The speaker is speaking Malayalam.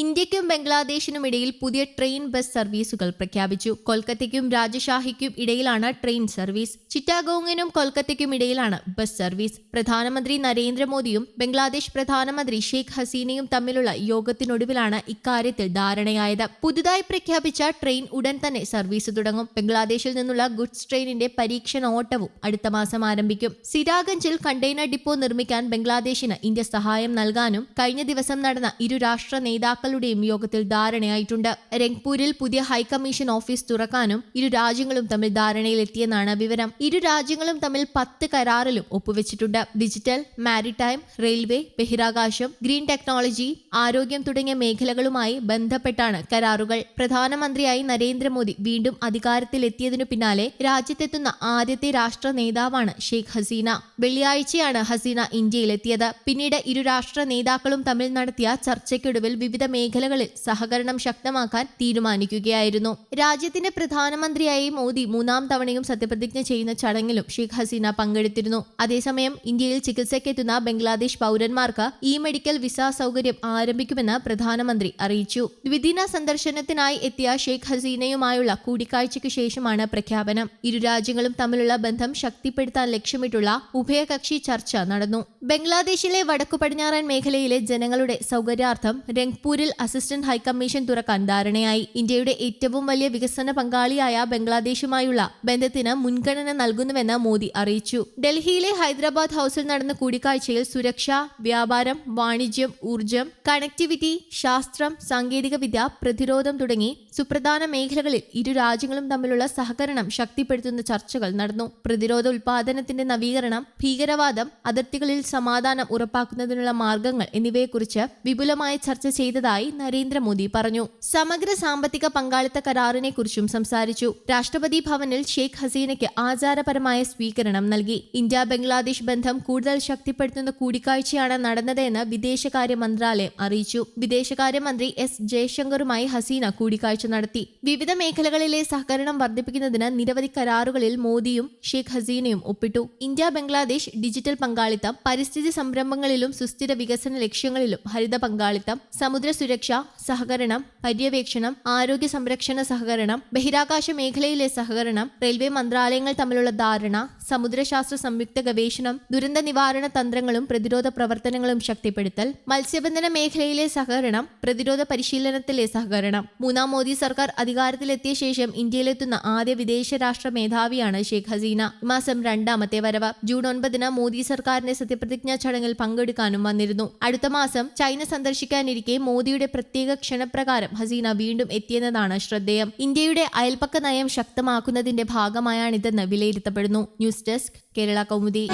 ഇനി ഇന്ത്യക്കും ബംഗ്ലാദേശിനും ഇടയിൽ പുതിയ ട്രെയിൻ ബസ് സർവീസുകൾ പ്രഖ്യാപിച്ചു. കൊൽക്കത്തയ്ക്കും രാജഷാഹിക്കും ഇടയിലാണ് ട്രെയിൻ സർവീസ്. ചിറ്റാഗോങ്ങിനും കൊൽക്കത്തയ്ക്കും ഇടയിലാണ് ബസ് സർവീസ്. പ്രധാനമന്ത്രി നരേന്ദ്രമോദിയും ബംഗ്ലാദേശ് പ്രധാനമന്ത്രി ഷെയ്ഖ് ഹസീനയും തമ്മിലുള്ള യോഗത്തിനൊടുവിലാണ് ഇക്കാര്യത്തിൽ ധാരണയായത്. പുതുതായി പ്രഖ്യാപിച്ച ട്രെയിൻ ഉടൻ തന്നെ സർവീസ് തുടങ്ങും. ബംഗ്ലാദേശിൽ നിന്നുള്ള ഗുഡ്സ് ട്രെയിനിന്റെ പരീക്ഷണ ഓട്ടവും അടുത്ത മാസം ആരംഭിക്കും. സിരാഗഞ്ചിൽ കണ്ടെയ്നർ ഡിപ്പോ നിർമ്മിക്കാൻ ബംഗ്ലാദേശിന് ഇന്ത്യ സഹായം നൽകാനും കഴിഞ്ഞ ദിവസം നടന്ന ഇരു രാഷ്ട്ര നേതാക്കളുടെയും യോഗത്തിൽ ധാരണയായിട്ടുണ്ട്. രംഗ്പൂരിൽ പുതിയ ഹൈക്കമ്മീഷൻ ഓഫീസ് തുറക്കാനും ഇരു രാജ്യങ്ങളും തമ്മിൽ ധാരണയിലെത്തിയെന്നാണ് വിവരം. ഇരു രാജ്യങ്ങളും തമ്മിൽ പത്ത് കരാറിലും ഒപ്പുവെച്ചിട്ടുണ്ട്. ഡിജിറ്റൽ മാരിടൈം റെയിൽവേ ബഹിരാകാശം ഗ്രീൻ ടെക്നോളജി ആരോഗ്യം തുടങ്ങിയ മേഖലകളുമായി ബന്ധപ്പെട്ടാണ് കരാറുകൾ. പ്രധാനമന്ത്രിയായി നരേന്ദ്രമോദി വീണ്ടും അധികാരത്തിലെത്തിയതിനു പിന്നാലെ രാജ്യത്തെത്തുന്ന ആദ്യത്തെ രാഷ്ട്ര നേതാവാണ് ഷെയ്ഖ് ഹസീന. വെള്ളിയാഴ്ചയാണ് ഹസീന ഇന്ത്യയിലെത്തിയത്. പിന്നീട് ഇരു രാഷ്ട്ര നേതാക്കളും തമ്മിൽ നടത്തിയ ചർച്ചയ്ക്കൊടുവിൽ വിവിധ മേഖലകളിൽ സഹകരണം ശക്തമാക്കാൻ തീരുമാനിക്കുകയായിരുന്നു. രാജ്യത്തിന്റെ പ്രധാനമന്ത്രിയായി മോദി മൂന്നാം തവണയും സത്യപ്രതിജ്ഞ ചെയ്യുന്ന ചടങ്ങിലും ഷെയ്ഖ് ഹസീന പങ്കെടുത്തിരുന്നു. അതേസമയം ഇന്ത്യയിൽ ചികിത്സയ്ക്കെത്തുന്ന ബംഗ്ലാദേശ് പൗരന്മാർക്ക് ഇ മെഡിക്കൽ വിസ സൗകര്യം ആരംഭിക്കുമെന്ന് പ്രധാനമന്ത്രി അറിയിച്ചു. ദ്വിദിന സന്ദർശനത്തിനായി എത്തിയ ഷെയ്ഖ് ഹസീനയുമായുള്ള കൂടിക്കാഴ്ചയ്ക്ക് ശേഷമാണ് പ്രഖ്യാപനം. ഇരു രാജ്യങ്ങളും തമ്മിലുള്ള ബന്ധം ശക്തിപ്പെടുത്താൻ ലക്ഷ്യമിട്ടുള്ള ഉഭയകക്ഷി ചർച്ച നടന്നു. ബംഗ്ലാദേശിലെ വടക്കു പടിഞ്ഞാറൻ മേഖലയിലെ ജനങ്ങളുടെ സൗകര്യാർത്ഥം രംഗ്പൂരിൽ അസിസ്റ്റന്റ് ഹൈക്കമ്മീഷൻ തുറക്കാൻ ധാരണയായി ഇന്ത്യയുടെ ഏറ്റവും വലിയ വികസന പങ്കാളിയായ ബംഗ്ലാദേശുമായുള്ള ബന്ധത്തിന് മുൻഗണന നൽകുന്നുവെന്ന് മോദി അറിയിച്ചു. ഡൽഹിയിലെ ഹൈദരാബാദ് ഹൌസിൽ നടന്ന കൂടിക്കാഴ്ചയിൽ സുരക്ഷ വ്യാപാരം വാണിജ്യം ഊർജം കണക്ടിവിറ്റി ശാസ്ത്രം സാങ്കേതികവിദ്യ പ്രതിരോധം തുടങ്ങി സുപ്രധാന മേഖലകളിൽ ഇരു രാജ്യങ്ങളും തമ്മിലുള്ള സഹകരണം ശക്തിപ്പെടുത്തുന്ന ചർച്ചകൾ നടന്നു. പ്രതിരോധ ഉൽപാദനത്തിന്റെ നവീകരണം ഭീകരവാദം അതിർത്തികളിൽ സമാധാനം ഉറപ്പാക്കുന്നതിനുള്ള മാർഗങ്ങൾ എന്നിവയെക്കുറിച്ച് വിപുലമായ ചർച്ച ചെയ്തതായി നരേന്ദ്രമോദി പറഞ്ഞു. സമഗ്ര സാമ്പത്തിക പങ്കാളിത്ത കരാറിനെ കുറിച്ചും സംസാരിച്ചു. രാഷ്ട്രപതി ഭവനിൽ ഷെയ്ഖ് ഹസീനയ്ക്ക് ആചാരപരമായ സ്വീകരണം നൽകി. ഇന്ത്യ ബംഗ്ലാദേശ് ബന്ധം കൂടുതൽ ശക്തിപ്പെടുത്തുന്ന കൂടിക്കാഴ്ചയാണ് നടന്നതെന്ന് വിദേശകാര്യ മന്ത്രാലയം അറിയിച്ചു. വിദേശകാര്യമന്ത്രി എസ് ജയശങ്കറുമായി ഹസീന കൂടിക്കാഴ്ച നടത്തി. വിവിധ മേഖലകളിലെ സഹകരണം വർദ്ധിപ്പിക്കുന്നതിന് നിരവധി കരാറുകളിൽ മോദിയും ഷെയ്ഖ് ഹസീനയും ഒപ്പിട്ടു. ഇന്ത്യ ബംഗ്ലാദേശ് ഡിജിറ്റൽ പങ്കാളിത്തം പരിസ്ഥിതി സംരംഭങ്ങളിലും സുസ്ഥിര വികസന ലക്ഷ്യങ്ങളിലും ഹരിത പങ്കാളിത്തം സമുദ്ര സുരക്ഷ സഹകരണം പര്യവേക്ഷണം ആരോഗ്യ സംരക്ഷണ സഹകരണം ബഹിരാകാശ മേഖലയിലെ സഹകരണം റെയിൽവേ മന്ത്രാലയങ്ങൾ തമ്മിലുള്ള ധാരണ സമുദ്രശാസ്ത്ര സംയുക്ത ഗവേഷണം ദുരന്ത നിവാരണ തന്ത്രങ്ങളും പ്രതിരോധ പ്രവർത്തനങ്ങളും ശക്തിപ്പെടുത്തൽ മത്സ്യബന്ധന മേഖലയിലെ സഹകരണം പ്രതിരോധ പരിശീലനത്തിലെ സഹകരണം. മൂന്നാം മോദി സർക്കാർ അധികാരത്തിലെത്തിയ ശേഷം ഇന്ത്യയിലെത്തുന്ന ആദ്യ വിദേശ രാഷ്ട്ര മേധാവിയാണ് ഷെയ്ഖ് ഹസീന. മാസം രണ്ടാമത്തെ വരവ്. ജൂൺ ഒൻപതിന് മോദി സർക്കാരിന്റെ സത്യപ്രതിജ്ഞാ ചടങ്ങിൽ പങ്കെടുക്കാനും വന്നിരുന്നു. അടുത്ത മാസം ചൈന സന്ദർശിക്കാനിരിക്കെ മോദിയുടെ പ്രത്യേക ക്ഷണപ്രകാരം ഹസീന വീണ്ടും എത്തിയെന്നതാണ് ശ്രദ്ധേയം. ഇന്ത്യയുടെ അയൽപക്ക നയം ശക്തമാക്കുന്നതിന്റെ ഭാഗമായാണിതെന്ന് വിലയിരുത്തപ്പെടുന്നു. News desk Kerala Kaumudi.